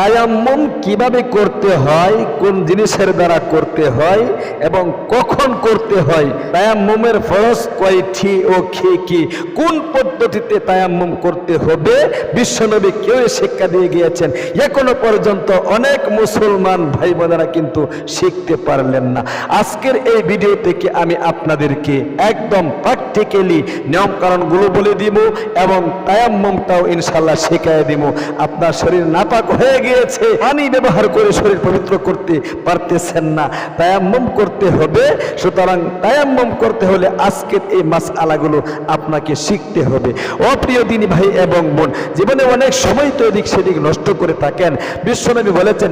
তায়াম্মুম কীভাবে করতে হয়, কোন জিনিসের দ্বারা করতে হয় এবং কখন করতে হয়, তায়াম্মুমের ফরজ কয়টি ও কি কি, কোন পদ্ধতিতে তায়াম্মুম করতে হবে, বিশ্বনবী কেউ শিক্ষা দিয়ে গিয়েছেন। এখনও পর্যন্ত অনেক মুসলমান ভাই বোনেরা কিন্তু শিখতে পারলেন না। আজকের এই ভিডিও থেকে আমি আপনাদেরকে একদম প্র্যাকটিক্যালি নিয়ম কারণগুলো বলে দিব এবং তায়াম্মুমটাও ইনশাল্লাহ শেখায় দিব। আপনার শরীর নাপাক হয়ে গিয়েছে। পানি ব্যবহার করে শরীর পবিত্র করতে পারতেছেন না। তায়াম্মুম করতে হবে। সুতরাং তায়াম্মুম করতে হলে আজকের এই মাস আলাগুলো আপনাকে শিখতে হবে। অপ্রিয় দিনী ভাই এবং বোন, জীবনে অনেক সময় তো এদিক সেদিক নষ্ট করে থাকেন। বিশ্বনবী বলেছেন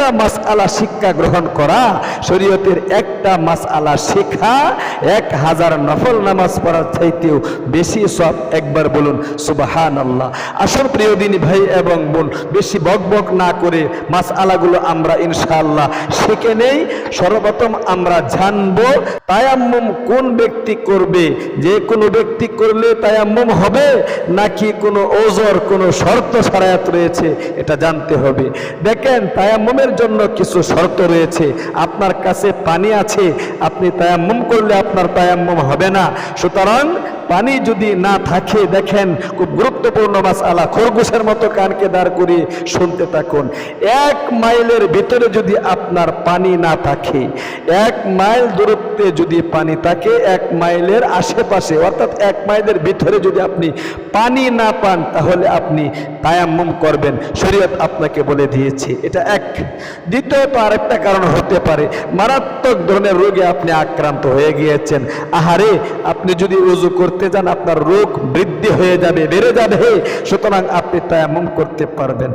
একটা মাস আলা শিক্ষা গ্রহণ করা, শরীয়তের একটা মাস আলা শিক্ষা, এক হাজার নফল নামাজ পড়ার চাইতেও বেশি সব একবার বলুন সুবাহান আল্লাহ আসল প্রিয় দিনী ভাই এবং বোন, বেশি বক বক না করে মাস আলাগুলো আমরা ইনশাআল্লাহ শিখে নেই। সর্বপ্রথম আমরা জানব তায়াম্মুম কোন ব্যক্তি করবে, যে কোনো ব্যক্তি করলে তায়াম্মুম হবে নাকি কোনো ওজর, কোনো শর্ত সারায়াত রয়েছে, এটা জানতে হবে। দেখেন, তায়াম্মুমের জন্য কিছু শর্ত রয়েছে। আপনার কাছে পানি আছে, আপনি তায়াম্মুম করলে আপনার তায়াম্মুম হবে না। সুতরাং পানি যদি না থাকে, দেখেন খুব গুরুত্বপূর্ণ মাসালা খরগোশের মতো কানকে দাঁড় করিয়ে শুনতে থাকুন। এক মাইলের ভিতরে যদি আপনার পানি না থাকে, এক মাইল দূরত্বে যদি পানি থাকে, এক মাইলের আশেপাশে, অর্থাৎ এক মাইলের ভিতরে যদি আপনি পানি না পান, তাহলে আপনি তায়াম্মুম করবেন। শরীয়ত আপনাকে বলে দিয়েছে। এটা এক। দ্বিতীয়ত আরেকটা কারণ হতে পারে। মারাত্মক ধরনের রোগে আপনি আক্রান্ত হয়ে গিয়েছেন। আহারে, আপনি যদি উজু করতে যান, আপনার রোগ বৃদ্ধি হয়ে যাবে, বেড়ে যাবে। সুতরাং আপনি তায়াম্মুম করতে পারবেন।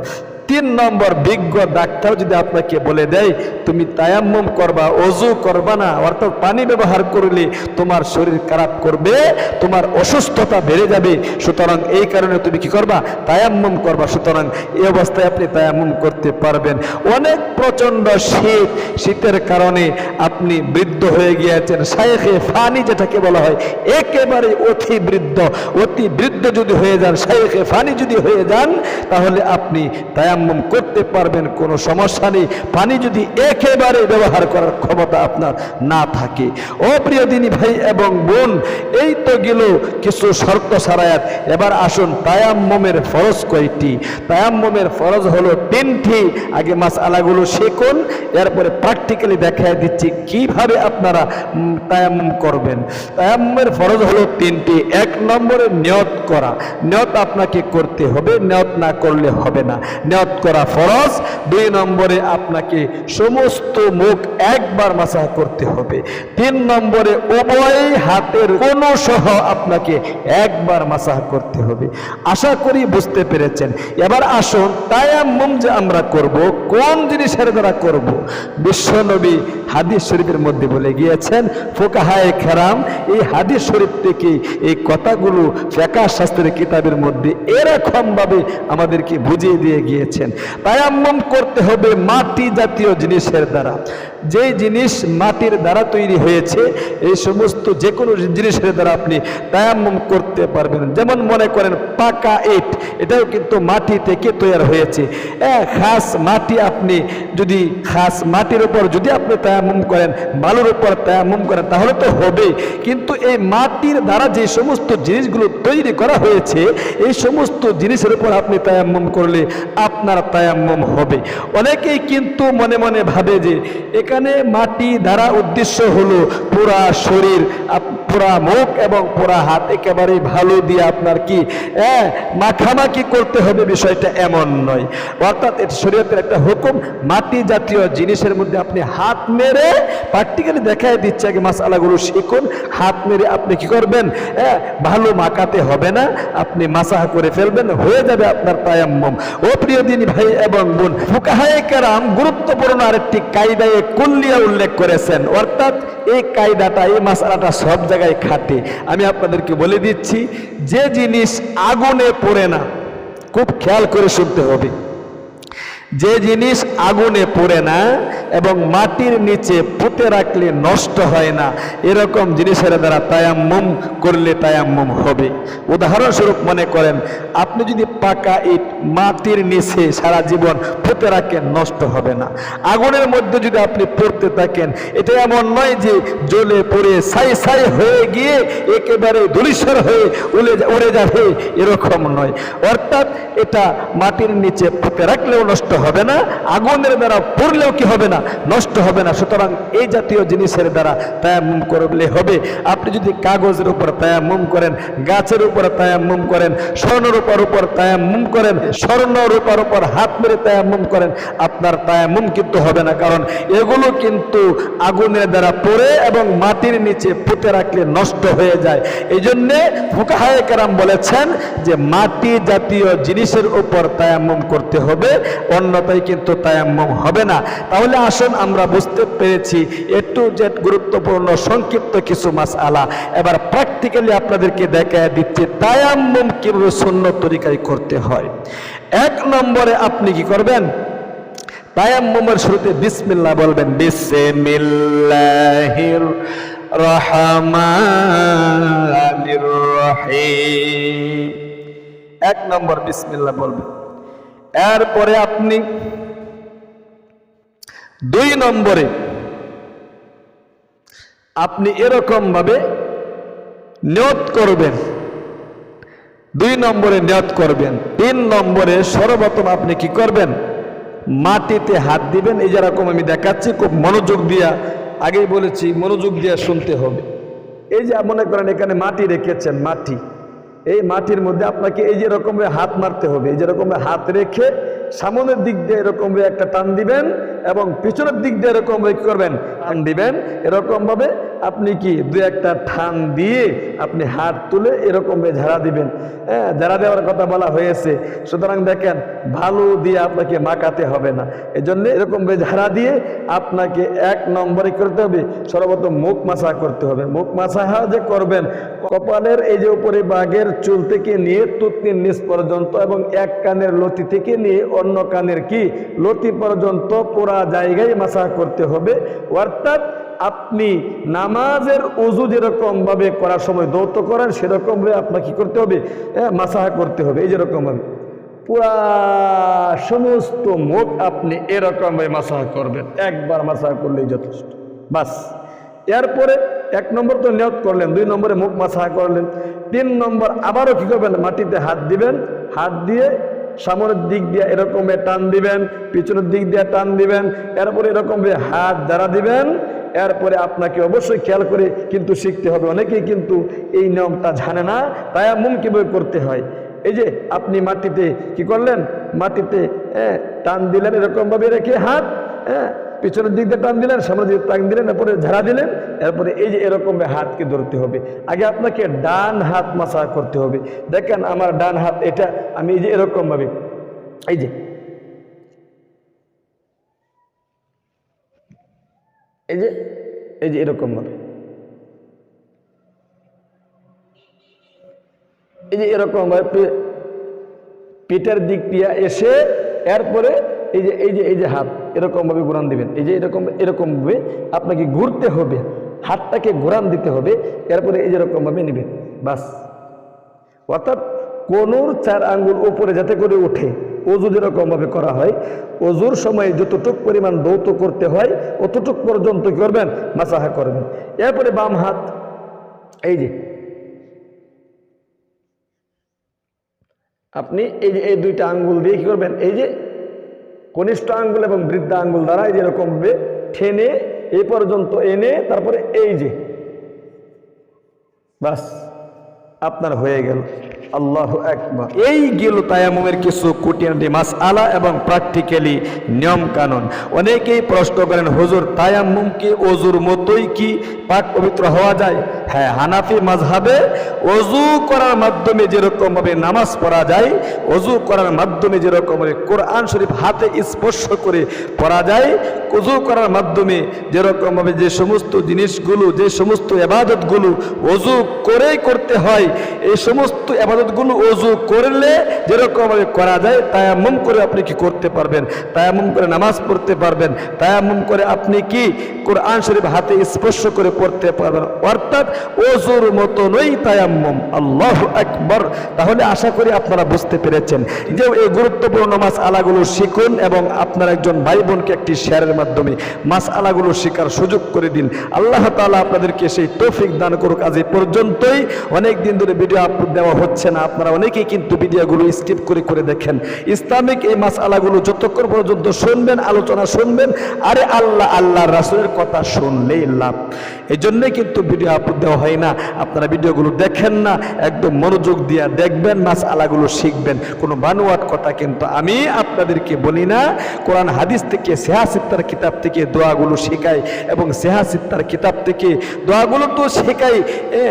তিন নম্বর বিজ্ঞ ডাক্তার যদি আপনাকে বলে দেয়, তুমি তায়াম্মুম করবা অজু করবা না, অর্থাৎ পানি ব্যবহার করলে তোমার শরীর খারাপ করবে, তোমার অসুস্থতা বেড়ে যাবে, সুতরাং এই কারণে তুমি কি করবা? তায়াম্মুম করবা। সুতরাং এই অবস্থায় আপনি তায়াম্মুম করতে পারবেন। অনেক প্রচণ্ড শীত, শীতের কারণে আপনি বৃদ্ধ হয়ে গিয়েছেন। শায়েখে ফানি যেটাকে বলা হয়, একেবারে অতি বৃদ্ধ অতি বৃদ্ধ যদি হয়ে যান, শায়েখে ফানি যদি হয়ে যান, তাহলে আপনি তায়াম্মুম করতে পারবেন, কোনো সমস্যা নেই। পানি যদি একেবারে ব্যবহার করার ক্ষমতা আপনার না থাকে। ও প্রিয় দিনী ভাই এবং বোন, এই তো গেল কিছু শর্ত সারায়াত। এবার আসুন, তায়াম্মমের ফরজ কয়টি? তায়াম্মমের ফরজ হলো তিনটি। আগে মাস আলাগুলো শিখুন, এরপরে প্র্যাকটিক্যালি দেখায় দিচ্ছি কীভাবে আপনারা তায়াম্মুম করবেন। তায়াম্মুমের ফরজ হলো তিনটি। এক নম্বরে নিয়ত করা। নিয়ত আপনাকে করতে হবে, নিয়ত না করলে হবে না। নিয়ত করা ফরজ। দুই নম্বরে আপনাকে সমস্ত মুখ একবার মাসা করতে হবে। তিন নম্বরে উভয় হাতের কোন সহ আপনাকে একবার মাসাহ করতে হবে। আশা করি বুঝতে পেরেছেন। এবার আসুন তায়াম্মুম যে আমরা করব, কোন জিনিসের দ্বারা করব? বিশ্বনবী হাদিস শরীফের মধ্যে বলে গিয়েছেন, ফোকাহায় খেরাম এই হাদিস শরীফ থেকে এই কথাগুলো ফেকা শাস্ত্রের কিতাবের মধ্যে এরকমভাবে আমাদেরকে বুঝিয়ে দিয়ে গিয়েছেন তায়াম্মুম করতে হবে মাটি জাতীয় জিনিসের দ্বারা। যে জিনিস মাটির দ্বারা তৈরি হয়েছে, এই সমস্ত যে কোনো জিনিসের দ্বারা আপনি তায়াম্মুম করতে পারবেন। যেমন মনে করেন পাকা ইট, এটাও কিন্তু মাটি থেকে তৈরি হয়েছে। হ্যাঁ খাস মাটি আপনি যদি, খাস মাটির উপর যদি আপনি তায়াম্মুম করেন, বালুর উপর তায়াম্মুম করেন, তাহলে তো হবে কিন্তু এই মাটির দ্বারা যে সমস্ত জিনিসগুলো তৈরি করা হয়েছে, এই সমস্ত জিনিসের উপর আপনি তায়াম্মুম করলে আপনার তায়াম্মুম হবে। অনেকেই কিন্তু মনে মনে ভাবে যে এখানে মাটি দ্বারা উদ্দেশ্য হলো পুরা শরীর। আপ- পুরা মুখ এবং পুরা হাত একেবারে ভালো দিয়ে আপনার কি হ্যাঁ মাখামাখি করতে হবে বিষয়টা এমন নয়। অর্থাৎ শরীয়তের একটা হুকুম, মাটি জাতীয় জিনিসের মধ্যে আপনি হাত মেরে প্র্যাকটিক্যালি দেখায় দিচ্ছে আগে মাসালাগুলো শিখুন। হাত মেরে আপনি কি করবেন? হ্যাঁ ভালো মাখাতে হবে না, আপনি মাসাহ করে ফেলবেন, হয়ে যাবে আপনার তায়াম্মম। ও প্রিয় দিন ভাই এবং বোন, ফুকাহায়ে কেরাম গুরুত্বপূর্ণ আরেকটি কায়দায় কুল্লিয়া উল্লেখ করেছেন। অর্থাৎ এই কায়দাটা, এই মাসালাটা সব জায়গায় খাটে। আমি আপনাদেরকে বলে দিচ্ছি, যে জিনিস আগুনে পড়ে না, খুব খেয়াল করে শুনতে হবে। যে জিনিস আগুনে পড়ে না এবং মাটির নিচে পুঁতে রাখলে নষ্ট হয় না, এরকম জিনিসের দ্বারা তায়াম্মুম করলে তায়াম্মুম হবে। উদাহরণস্বরূপ মনে করেন, আপনি যদি পাকা ইট মাটির নিচে সারা জীবন পুঁতে রাখেন, নষ্ট হবে না। আগুনের মধ্যে যদি আপনি পড়তে থাকেন, এটা এমন নয় যে জ্বলে পড়ে সাই সাই হয়ে গিয়ে একেবারে ধুলিস্বর হয়ে উড়ে উড়ে যাবে, এরকম নয়। অর্থাৎ এটা মাটির নিচে পুঁতে রাখলেও নষ্ট হবে না, আগুনের দ্বারা পড়লেও কি হবে না, নষ্ট হবে না। সুতরাং এই জাতীয় জিনিসের দ্বারা তায়াম্মুম করলে হবে। আপনি যদি কাগজের উপর তায়াম্মুম করেন, গাছের উপর তায়াম্মুম করেন স্বর্ণ রূপার উপর তায়াম্মুম করেন স্বর্ণ রূপার উপর হাত মেরে তায়াম্মুম করেন, আপনার তায়াম্মুম কিন্তু হবে না। কারণ এগুলো কিন্তু আগুনের দ্বারা পড়ে এবং মাটির নিচে পুঁতে রাখলে নষ্ট হয়ে যায়। এই জন্যে ফুকাহায় কেরাম বলেছেন যে মাটি জাতীয় জিনিসের উপর তায়াম্মুম করতে হবে অন্যতায় কিন্তু তায়াম্মুম হবে না। তাহলে আসুন আমরা বুঝতে পেরেছি একটু যে গুরুত্বপূর্ণ, সংক্ষিপ্ত কিছু মাস আলা এবার প্র্যাকটিক্যালি আপনাদেরকে দেখা দিচ্ছে, তায়াম্মুম কীভাবে শূন্য তরিকায় করতে হয়। এক নম্বরে আপনি কি করবেন? তায়াম্মুমের শুরুতে বিসমিল্লাহ বলবেন, বিসমিল্লাহির রহমানির রহিম। এক নম্বর বিসমিল্লাহ বলবেন এরপরে আপনি দুই নম্বরে আপনি এরকম ভাবে নিয়ত করবেন। দুই নম্বরে নিয়ত করবেন। তিন নম্বরে সর্বপ্রথম আপনি কি করবেন? মাটিতে হাত দিবেন। এই যেরকম আমি দেখাচ্ছি, খুব মনোযোগ দিয়া, আগেই বলেছি, মনোযোগ দিয়া শুনতে হবে। এই যে মনে করেন এখানে মাটি রেখেছেন, মাটি। এই মাটির মধ্যে আপনাকে এই যে রকম হাত মারতে হবে, এই যে যেরকম হাত রেখে সামনের দিক দিয়ে এরকমভাবে একটা টান দিবেন এবং পিছনের দিক দিয়ে এরকম করবেন টান দিবেন এরকম ভাবে আপনি কি দু একটা ঠান দিয়ে আপনি হাত তুলে এরকম ঝাড়া দিবেন? হ্যাঁ ঝাড়া দেওয়ার কথা বলা হয়েছে। সুতরাং দেখেন, ভালো দিয়ে আপনাকে মাকাতে হবে না। এই জন্য এরকম ঝাড়া দিয়ে আপনাকে এক নম্বরে করতে হবে? সর্বপ্রথম মুখ মাসা করতে হবে। মুখ মাসাহা যে করবেন, কপালের এই যে উপরে বাঘের চুল থেকে নিয়ে তুতনির নিচ পর্যন্ত এবং এক কানের লতি থেকে নিয়ে অন্য কানের কি? লতি পর্যন্ত পুরা জায়গায় মাসা করতে হবে। অর্থাৎ আপনি নামাজের উজু যেরকম ভাবে করার সময় দৌত করেন সেরকম ভাবে আপনাকে কি করতে হবে? মাসাহা করতে হবে। এই যেরকম ভাবে পুরা সমস্ত মুখ আপনি এরকম ভাবে মাসাহা করবেন। একবার মাসাহা করলেই যথেষ্ট। বাস। এরপরে এক নম্বর তো নিয়ত করলেন, দুই নম্বরে মুখ মাসাহা করলেন, তিন নম্বর আবারও কি করবেন? মাটিতে হাত দিবেন, হাত দিয়ে সামনের দিক দিয়ে এরকম টান দিবেন, পিছনের দিক দিয়ে টান দিবেন, এরপরে এরকমভাবে হাত দ্বারা দিবেন, এরপরে আপনাকে অবশ্যই খেয়াল করে কিন্তু শিখতে হবে। অনেকেই কিন্তু এই নিয়মটা জানে না, তাই মুম কীভাবে করতে হয়। এই যে আপনি মাটিতে কি করলেন? মাটিতে হ্যাঁ টান দিলেন এরকমভাবে রেখে হাত হ্যাঁ পিছনের দিক দিয়ে টান দিলেন, সামনের দিকে টান দিলেন, এরপরে ঝাড়া দিলেন, এরপরে এই যে এরকম হাতকে ধরতে হবে। আগে আপনাকে ডান হাত মাসা করতে হবে। দেখেন আমার ডান হাত, এটা আমি এই যে এরকমভাবে, এই যে এই যে এই যে এরকম ভাবে এই যে এরকম ভাবে পিঠের দিক দিয়ে এসে, এরপরে এই যে এই যে এই যে হাত এরকম ভাবে ঘুরান দিবেন। এই যে এরকম এরকম ভাবে আপনাকে ঘুরতে হবে, হাতটাকে ঘুরান দিতে হবে, এরপরে এই যে এরকম ভাবে নেবেন। বাস। অর্থাৎ কোনোর চার আঙ্গুল উপরে যাতে করে ওঠে, অজু যেরকমভাবে করা হয়, অজুর সময় যতটুক পরিমাণ দৌত করতে হয়, অতটুক পর্যন্ত করবেন? মাসাহা করবেন। এরপরে বাম হাত, এই যে। আপনি এই যে, এই দুইটা আঙ্গুল দিয়ে কি করবেন? এই যে কনিষ্ঠ আঙ্গুল এবং বৃদ্ধা আঙ্গুল দ্বারা এই যেরকম ঠেনে, এ পর্যন্ত এনে, তারপরে এই যে। বাস, আপনার হয়ে গেল। আল্লাহ একবার এই গেল তায়ামুমের কিছু কুটিয়ানি মাস আলা এবং প্র্যাকটিক্যালি নিয়ম কানুন অনেকেই প্রশ্ন করেন, হুজুর, তায়াম্মুম কি অজুর মতোই কি পাক পবিত্র হওয়া যায়? হ্যাঁ হানাফি মাঝহাবে অজু করার মাধ্যমে যেরকম ভাবে নামাজ পড়া যায় অজু করার মাধ্যমে যেরকম ভাবে কোরআন শরীফ হাতে স্পর্শ করে পড়া যায় অজু করার মাধ্যমে যেরকম ভাবে যে সমস্ত জিনিসগুলো, যে সমস্ত এবাদতগুলো অজু করেই করতে হয়, এই সমস্ত এবাদত ইবাদতগুলো অজু করলে যেরকমভাবে করা যায়, তায়াম্মুম করে আপনি কি করতে পারবেন? তায়াম্মুম করে নামাজ পড়তে পারবেন। তায়াম্মুম করে আপনি কি কোরআন শরীফ হাতে স্পর্শ করে পড়তে পারবেন? অর্থাৎ অজুর মতনই তায়াম্মুম। আল্লাহ আকবর। তাহলে আশা করি আপনারা বুঝতে পেরেছেন। যে এই গুরুত্বপূর্ণ মাস আলাগুলো শিখুন এবং আপনার একজন ভাই বোনকে একটি শেয়ারের মাধ্যমে মাস আলাগুলো শেখার সুযোগ করে দিন। আল্লাহ তাআলা আপনাদেরকে সেই তৌফিক দান করুক। আজ এই পর্যন্তই। অনেক দিন ধরে ভিডিও আপলোড দেওয়া হচ্ছে না। আপনারা অনেকেই কিন্তু ভিডিওগুলো স্কিপ করে করে দেখেন। ইসলামিক এই মাস আলাগুলো যতক্ষণ পর্যন্ত শুনবেন আলোচনা শুনবেন আরে আল্লাহ আল্লাহ রাসুলের কথা শুনলেই লাভ। এই জন্যই কিন্তু ভিডিও আপলোড দেওয়া হয় না। আপনারা ভিডিওগুলো দেখেন না একদম মনোযোগ দিয়া দেখবেন মাস আলাগুলো শিখবেন। কোনো বানুয়াট কথা কিন্তু আমি আপনাদেরকে বলি না। কোরআন হাদিস থেকে সেহাসিত্তার কিতাব থেকে দোয়াগুলো শেখাই এবং সেহাসিত্তার কিতাব থেকে দোয়াগুলো তো শেখাই এ,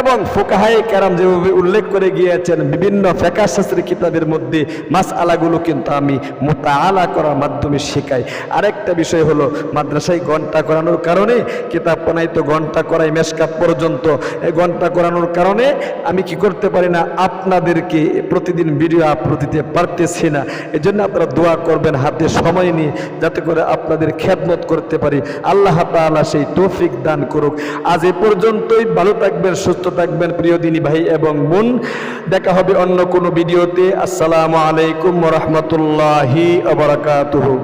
এবং ফোকাহায়ে কেরাম যেভাবে উল্লেখ করে গিয়েছেন, বিভিন্ন ফেকার শাস্ত্রের কিতাবের মধ্যে মাস আলাগুলো কিন্তু আমি মোতাআলা করার মাধ্যমে শেখাই। আরেকটা বিষয় হলো, মাদ্রাসায় ঘণ্টা করানোর কারণে, কিতাব পনাই তো ঘণ্টা করাই মেশকাপ পর্যন্ত। এই ঘণ্টা করানোর কারণে আমি কি করতে পারি না, আপনাদেরকে প্রতিদিন ভিডিও আপলোড দিতে পারতেছি না। এই জন্য আপনারা দোয়া করবেন, হাতে সময় নিয়ে যাতে করে আপনাদের খেদমত করতে পারি। আল্লাহ তাআলা সেই তৌফিক দান করুক। আজ এ পর্যন্তই, ভালো থাকবেন সুস্থ থাকবেন প্রিয় দিনী ভাই এবং বোন। দেখা হবে অন্য কোনো ভিডিওতে। আসসালামু আলাইকুম রহমতুল্লাহি আবরাকাতুহু